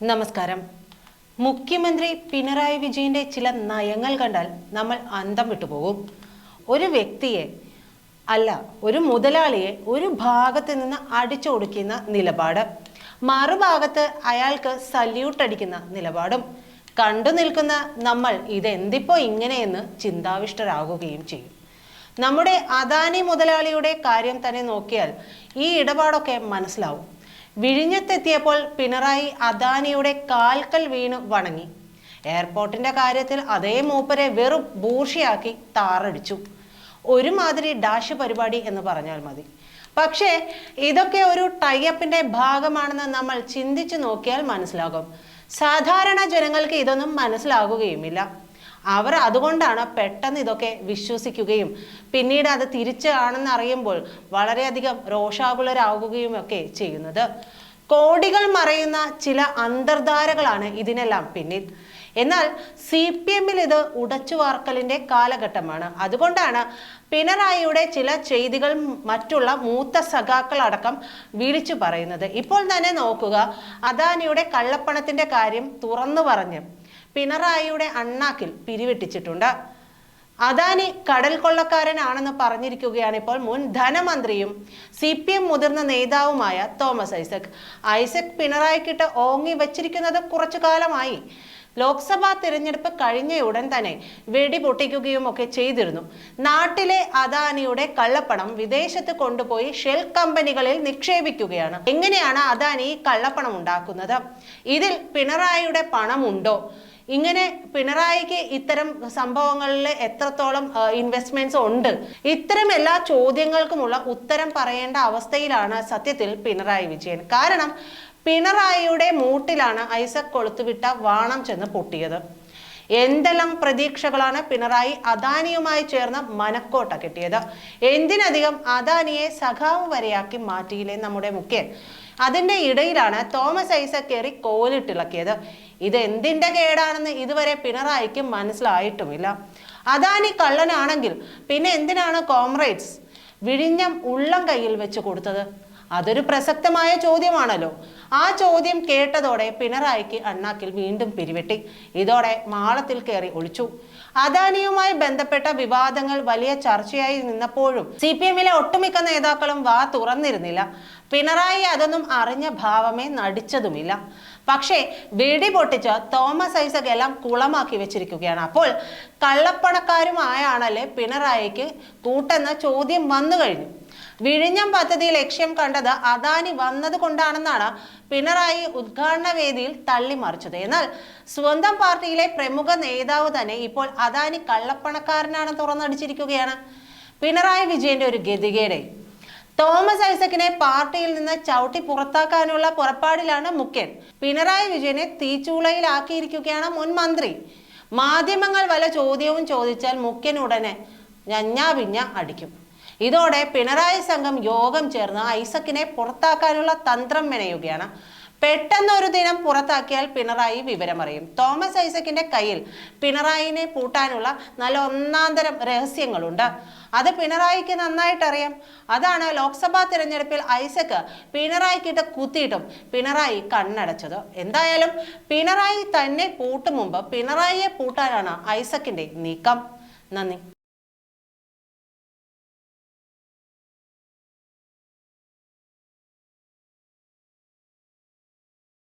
നമസ്കാരം. മുഖ്യമന്ത്രി പിണറായി വിജയന്റെ ചില നയങ്ങൾ കണ്ടാൽ നമ്മൾ അന്തം വിട്ടുപോകും ഒരു വ്യക്തിയെ അല്ല ഒരു മുതലാളിയെ ഒരു ഭാഗത്ത് നിന്ന് അടിച്ചൊടുക്കുന്ന നിലപാട് മറുഭാഗത്ത് അയാൾക്ക് സല്യൂട്ട് അടിക്കുന്ന നിലപാടും. കണ്ടു നിൽക്കുന്ന നമ്മൾ ഇതെന്തിപ്പോ ഇങ്ങനെയെന്ന് ചിന്താവിഷ്ടരാകുകയും ചെയ്യും. നമ്മുടെ അദാനി മുതലാളിയുടെ കാര്യം തന്നെ നോക്കിയാൽ ഈ ഇടപാടൊക്കെ മനസ്സിലാവും. വിഴിഞ്ഞത്തെത്തിയപ്പോൾ പിണറായി അദാനിയുടെ കാൽക്കൽ വീണു വണങ്ങി. എയർപോർട്ടിന്റെ കാര്യത്തിൽ അതേ മൂപ്പരെ വെറും ഭൂഷിയാക്കി താറടിച്ചു. ഒരുമാതിരി ഡാഷ് പരിപാടി എന്ന് പറഞ്ഞാൽ മതി. പക്ഷേ ഇതൊക്കെ ഒരു ടൈഅപ്പിന്റെ ഭാഗമാണെന്ന് നമ്മൾ ചിന്തിച്ചു നോക്കിയാൽ മനസ്സിലാകും. സാധാരണ ജനങ്ങൾക്ക് ഇതൊന്നും മനസ്സിലാകുകയുമില്ല. അവർ അതുകൊണ്ടാണ് പെട്ടെന്ന് ഇതൊക്കെ വിശ്വസിക്കുകയും പിന്നീട് അത് തിരിച്ച് ആണെന്ന് അറിയുമ്പോൾ വളരെയധികം രോഷാകുലരാകുകയും ഒക്കെ ചെയ്യുന്നത്. കോടികൾ മറയുന്ന ചില അന്തർധാരകളാണ് ഇതിനെല്ലാം പിന്നിൽ. എന്നാൽ സി പി എമ്മിൽ ഇത് ഉടച്ചു വാർക്കലിന്റെ കാലഘട്ടമാണ്. അതുകൊണ്ടാണ് പിണറായിയുടെ ചില ചെയ്തികൾ മറ്റുള്ള മൂത്ത സഖാക്കളടക്കം വിളിച്ചു പറയുന്നത്. ഇപ്പോൾ തന്നെ നോക്കുക അദാനിയുടെ കള്ളപ്പണത്തിന്റെ കാര്യം തുറന്നു പറഞ്ഞ് പിണറായിയുടെ അണ്ണാക്കിൽ പിരിവെട്ടിച്ചിട്ടുണ്ട്. അദാനി കടൽ കൊള്ളക്കാരനാണെന്ന് പറഞ്ഞിരിക്കുകയാണ് ഇപ്പോൾ മുൻ ധനമന്ത്രിയും സി പി എം മുതിർന്ന നേതാവുമായ തോമസ് ഐസക്. ഐസക് പിണറായിക്കിട്ട് ഓങ്ങി വച്ചിരിക്കുന്നത് കുറച്ചു കാലമായി. ലോക്സഭാ തിരഞ്ഞെടുപ്പ് കഴിഞ്ഞ ഉടൻ തന്നെ വെടി പൊട്ടിക്കുകയും ഒക്കെ ചെയ്തിരുന്നു. നാട്ടിലെ അദാനിയുടെ കള്ളപ്പണം വിദേശത്ത് കൊണ്ടുപോയി ഷെൽ കമ്പനികളിൽ നിക്ഷേപിക്കുകയാണ്. എങ്ങനെയാണ് അദാനി കള്ളപ്പണം ഉണ്ടാക്കുന്നത്? ഇതിൽ പിണറായിയുടെ പണമുണ്ടോ? ഇങ്ങനെ പിണറായിക്ക് ഇത്തരം സംഭവങ്ങളിൽ എത്രത്തോളം ഇൻവെസ്റ്റ്മെന്റ്സ് ഉണ്ട്? ഇത്തരം എല്ലാ ചോദ്യങ്ങൾക്കുമുള്ള ഉത്തരം പറയേണ്ട അവസ്ഥയിലാണ് സത്യത്തിൽ പിണറായി വിജയൻ. കാരണം പിണറായിയുടെ മൂട്ടിലാണ് ഐസക് കൊളുത്തുവിട്ട വാണം ചെന്ന് പൊട്ടിയത്. എന്തെല്ലാം പ്രതീക്ഷകളാണ് പിണറായി അദാനിയുമായി ചേർന്ന് മനക്കോട്ട കിട്ടിയത്? എന്തിനധികം അദാനിയെ സഖാവ് വരെയാക്കി മാറ്റിയില്ലേ നമ്മുടെ മുഖ്യൻ? അതിന്റെ ഇടയിലാണ് തോമസ് ഐസക് കയറി കോലിട്ടിളക്കിയത്. ഇത് എന്തിന്റെ കേടാണെന്ന് ഇതുവരെ പിണറായിക്ക് മനസ്സിലായിട്ടുമില്ല. അദാനി കള്ളനാണെങ്കിൽ പിന്നെ എന്തിനാണ് കോമ്രേഡ്സ് വിഴിഞ്ഞം ഉള്ളം കയ്യിൽ വെച്ച് കൊടുത്തത്? അതൊരു പ്രസക്തമായ ചോദ്യമാണല്ലോ. ആ ചോദ്യം കേട്ടതോടെ പിണറായിക്ക് അണ്ണാക്കിൽ വീണ്ടും പിരിവെട്ടി. ഇതോടെ മാളത്തിൽ കയറി ഒളിച്ചു. അദാനിയുമായി ബന്ധപ്പെട്ട വിവാദങ്ങൾ വലിയ ചർച്ചയായി നിന്നപ്പോഴും സി പി എമ്മിലെ ഒട്ടുമിക്ക നേതാക്കളും വാ തുറന്നിരുന്നില്ല. പിണറായി അതൊന്നും അറിഞ്ഞ ഭാവമേ നടിച്ചതുമില്ല. പക്ഷേ വെടി പൊട്ടിച്ച് തോമസ് ഐസക് എല്ലാം കുളമാക്കി വെച്ചിരിക്കുകയാണ്. അപ്പോൾ കള്ളപ്പണക്കാരുമായാണല്ലേ പിണറായിക്ക് കൂട്ടെന്ന ചോദ്യം വന്നു കഴിഞ്ഞു. വിഴിഞ്ഞം പദ്ധതി ലക്ഷ്യം കണ്ടത് അദാനി വന്നത് കൊണ്ടാണെന്നാണ് പിണറായി ഉദ്ഘാടന വേദിയിൽ തള്ളിമറിച്ചത്. എന്നാൽ സ്വന്തം പാർട്ടിയിലെ പ്രമുഖ നേതാവ് തന്നെ ഇപ്പോൾ അദാനി കള്ളപ്പണക്കാരനാണ് തുറന്നടിച്ചിരിക്കുകയാണ്. പിണറായി വിജയന്റെ ഒരു ഗതികേടെ. തോമസ് ഐസക്കിനെ പാർട്ടിയിൽ നിന്ന് ചവിട്ടി പുറത്താക്കാനുള്ള പുറപ്പാടിലാണ് മുഖ്യൻ. പിണറായി വിജയനെ തീച്ചൂളയിലാക്കിയിരിക്കുകയാണ് മുൻ മന്ത്രി. മാധ്യമങ്ങൾ വല്ല ചോദ്യവും ചോദിച്ചാൽ മുഖ്യൻ ഉടനെ ഞഞ്ഞാ പിഞ്ഞ അടിക്കും. ഇതോടെ പിണറായി സംഘം യോഗം ചേർന്ന് ഐസക്കിനെ പുറത്താക്കാനുള്ള തന്ത്രം മെനയുകയാണ്. പെട്ടെന്ന് ഒരു ദിനം പുറത്താക്കിയാൽ പിണറായി വിവരമറിയും. തോമസ് ഐസക്കിന്റെ കയ്യിൽ പിണറായിനെ പൂട്ടാനുള്ള നല്ല ഒന്നാന്തരം രഹസ്യങ്ങളുണ്ട്. അത് പിണറായിക്ക് നന്നായിട്ട് അറിയാം അതാണ് ലോക്സഭാ തിരഞ്ഞെടുപ്പിൽ ഐസക്ക് പിണറായിക്കിട്ട് കുത്തിയിട്ടും പിണറായി കണ്ണടച്ചത്. എന്തായാലും പിണറായി തന്നെ പൂട്ടും മുമ്പ് പിണറായിയെ പൂട്ടാനാണ് ഐസക്കിന്റെ നീക്കം. നന്ദി.